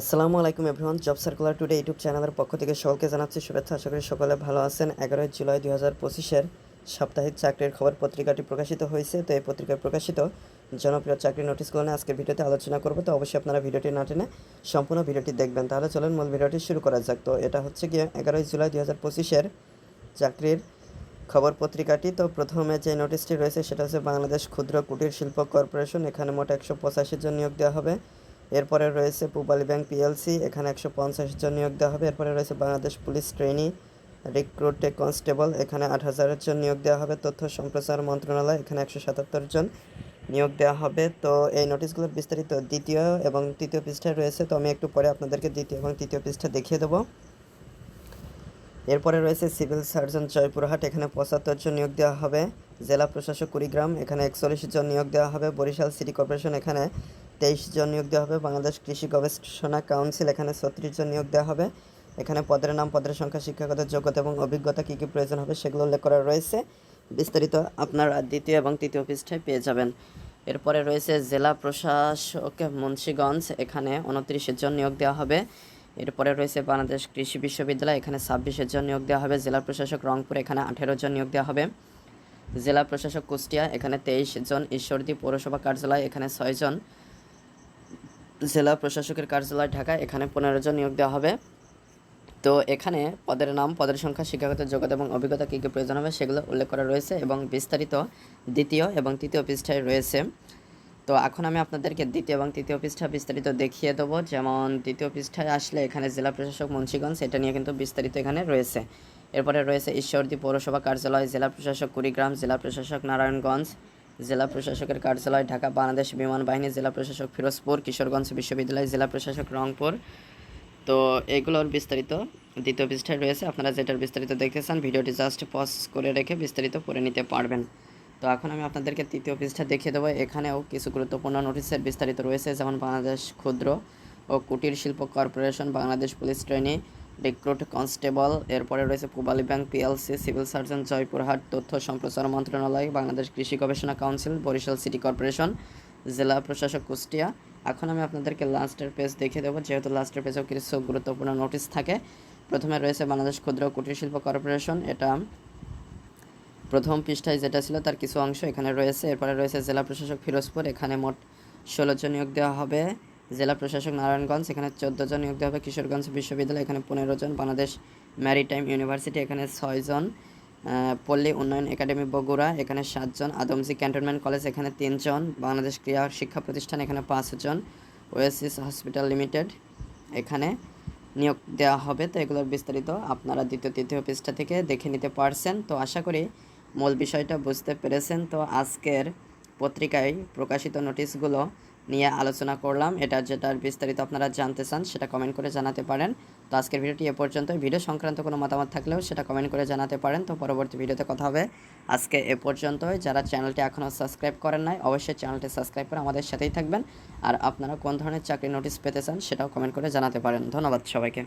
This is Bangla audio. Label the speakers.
Speaker 1: আসসালামু আলাইকুম everyone, job circular today YouTube চ্যানেলের পক্ষ থেকে সকলকে জানাচ্ছি শুভেচ্ছা। আশা করি সকলে ভালো আছেন। এগারোই জুলাই দুই হাজার পঁচিশের সাপ্তাহিক চাকরির খবর পত্রিকাটি প্রকাশিত হয়েছে। তো এই পত্রিকায় প্রকাশিত জনপ্রিয় চাকরি নোটিশগুলো নিয়ে আজকে ভিডিওতে আলোচনা করব। তো অবশ্যই আপনারা ভিডিওটি না টেনে সম্পূর্ণ ভিডিওটি দেখবেন। তাহলে চলেন মূল ভিডিওটি শুরু করা যাক। তো এটা হচ্ছে গিয়ে এগারোই জুলাই দুই হাজার পঁচিশের চাকরির খবর পত্রিকাটি। তো প্রথমে যে নোটিশটি রয়েছে সেটা হচ্ছে বাংলাদেশ ক্ষুদ্র কুটির শিল্প কর্পোরেশন। এখানে মোট একশো পঁচাশি জন নিয়োগ দেওয়া হবে। এরপরে রয়েছে পূবালী ব্যাংক পিএলসি, এখানে একশো পঞ্চাশ জন নিয়োগ দেওয়া হবে। এরপরে রয়েছে Bangladesh police trainee, recruit constable, এখানে আট হাজারের জন নিয়োগ দেওয়া হবে। তথ্য সম্প্রচার মন্ত্রণালয়, এখানে একশো সাতাত্তর জন নিয়োগ দেওয়া হবে। তো এই নোটিশগুলোর বিস্তারিত দ্বিতীয় এবং তৃতীয় পৃষ্ঠায় রয়েছে। তো আমি একটু পরে আপনাদেরকে দ্বিতীয় এবং তৃতীয় পৃষ্ঠা দেখিয়ে দেবো। এরপরে রয়েছে সিভিল সার্জন জয়পুরহাট, এখানে পঁচাত্তর জন নিয়োগ দেওয়া হবে। জেলা প্রশাসক কুড়িগ্রাম, এখানে একচল্লিশ জন নিয়োগ দেওয়া হবে। বরিশাল সিটি কর্পোরেশন, এখানে তেইশ জন নিয়োগ দেওয়া হবে। বাংলাদেশ কৃষি গবেষণা কাউন্সিল, এখানে ছত্রিশ জন নিয়োগ দেওয়া হবে। এখানে পদের নাম, পদের সংখ্যা, শিক্ষাগত যোগ্যতা এবং অভিজ্ঞতা কী কী প্রয়োজন হবে সেগুলো উল্লেখ করা রয়েছে। বিস্তারিত আপনারা দ্বিতীয় এবং তৃতীয় পৃষ্ঠায় পেয়ে যাবেন। এরপরে রয়েছে জেলা প্রশাসক মুন্সীগঞ্জ, এখানে উনত্রিশের জন নিয়োগ দেওয়া হবে। এরপরে রয়েছে বাংলাদেশ কৃষি বিশ্ববিদ্যালয়, এখানে ছাব্বিশের জন নিয়োগ দেওয়া হবে। জেলা প্রশাসক রংপুর, এখানে আঠেরো জন নিয়োগ দেওয়া হবে। জেলা প্রশাসক কুষ্টিয়া, এখানে তেইশ জন ঈশ্বরদী পৌরসভা কার্যালয়, এখানে ছয়জন জেলা প্রশাসকের কার্যালয় ঢাকা, এখানে পনেরো জন নিয়োগ দেওয়া হবে। তো এখানে পদের নাম, পদের সংখ্যা, শিক্ষাগত যোগ্যতা এবং অভিজ্ঞতা কী কী প্রয়োজন হবে সেগুলো উল্লেখ করা রয়েছে এবং বিস্তারিত দ্বিতীয় এবং তৃতীয় পৃষ্ঠায় রয়েছে। তো এখন আমি আপনাদেরকে দ্বিতীয় এবং তৃতীয় পৃষ্ঠা বিস্তারিত দেখিয়ে দেবো। যেমন দ্বিতীয় পৃষ্ঠায় আসলে এখানে জেলা প্রশাসক মুন্সীগঞ্জ, এটা নিয়ে কিন্তু বিস্তারিত এখানে রয়েছে। এরপরে রয়েছে ঈশ্বরদী পৌরসভা কার্যালয়, জেলা প্রশাসক কুড়িগ্রাম, জেলা প্রশাসক নারায়ণগঞ্জ, জেলা প্রশাসকের কার্যালয় ঢাকা বাংলাদেশ বিমান বাহিনী, জেলা প্রশাসক ফিরোজপুর, কিশোরগঞ্জ বিশ্ববিদ্যালয়, জেলা প্রশাসক রংপুর। তো এগুলোর বিস্তারিত দ্বিতীয় পৃষ্ঠায় রয়েছে। আপনারা যেটার বিস্তারিত দেখতে চান ভিডিওটি জাস্ট পজ করে রেখে বিস্তারিত পড়ে নিতে পারবেন। তো এখন আমি আপনাদেরকে তৃতীয় পৃষ্ঠা দেখিয়ে দেবো। এখানেও কিছু গুরুত্বপূর্ণ নোটিশের বিস্তারিত রয়েছে, যেমন বাংলাদেশ ক্ষুদ্র ও কুটির শিল্প corporation, Bangladesh police trainee, recruit constable, এরপরে রয়েছে Pubali bank PLC, civil surgeon Joypurhat, তথ্য সম্প্রচার মন্ত্রণালয়, বাংলাদেশ কৃষি গবেষণা কাউন্সিল, বরিশাল সিটি কর্পোরেশন, জেলা প্রশাসক কুষ্টিয়া। এখন আমি আপনাদেরকে লাস্টের পেজ দেখিয়ে দেবো, যেহেতু লাস্টের পেজেও কিছু গুরুত্বপূর্ণ নোটিশ থাকে। প্রথমে রয়েছে বাংলাদেশ ক্ষুদ্র কুটির শিল্প কর্পোরেশন, এটা প্রথম পৃষ্ঠায় যেটা ছিল তার কিছু অংশ এখানে রয়েছে। এরপরে রয়েছে জেলা প্রশাসক ফিরোজপুর, এখানে মোট ষোলো জন নিয়োগ দেওয়া হবে। জেলা প্রশাসক নারায়ণগঞ্জ, এখানে চোদ্দ জন নিয়োগ দেওয়া হবে। কিশোরগঞ্জ বিশ্ববিদ্যালয় এখানে পনেরো জন, বাংলাদেশ ম্যারিটাইম ইউনিভার্সিটি, এখানে ছয়জন পল্লী উন্নয়ন একাডেমি বগুড়া, এখানে সাতজন আদমজি ক্যান্টনমেন্ট কলেজ, এখানে তিনজন বাংলাদেশ ক্রীড়া শিক্ষা প্রতিষ্ঠান, এখানে পাঁচজন ওয়েসিস হসপিটাল লিমিটেড, এখানে নিয়োগ দেওয়া হবে। তো এগুলোর বিস্তারিত আপনারা দ্বিতীয়, তৃতীয় পৃষ্ঠা থেকে দেখে নিতে পারছেন। তো আশা করি মূল বিষয়টা বুঝতে পেরেছেন। তো আজকের পত্রিকায় প্রকাশিত নোটিশগুলো নিয়ে আলোচনা করলাম। এটা যেটার বিস্তারিত আপনারা জানতে চান, সেটা কমেন্ট করে জানাতে পারেন। তো আজকের ভিডিওটি এ পর্যন্ত ভিডিও সংক্রান্ত কোনো মতামত থাকলেও সেটা কমেন্ট করে জানাতে পারেন। তো পরবর্তী ভিডিওতে কথা হবে। আজকে এ পর্যন্তই। যারা চ্যানেলটি এখনও সাবস্ক্রাইব করেন নাই, অবশ্যই চ্যানেলটি সাবস্ক্রাইব করে আমাদের সাথেই থাকবেন। আর আপনারা কোন ধরনের চাকরি নোটিশ পেতে চান, সেটাও কমেন্ট করে জানাতে পারেন। ধন্যবাদ সবাইকে।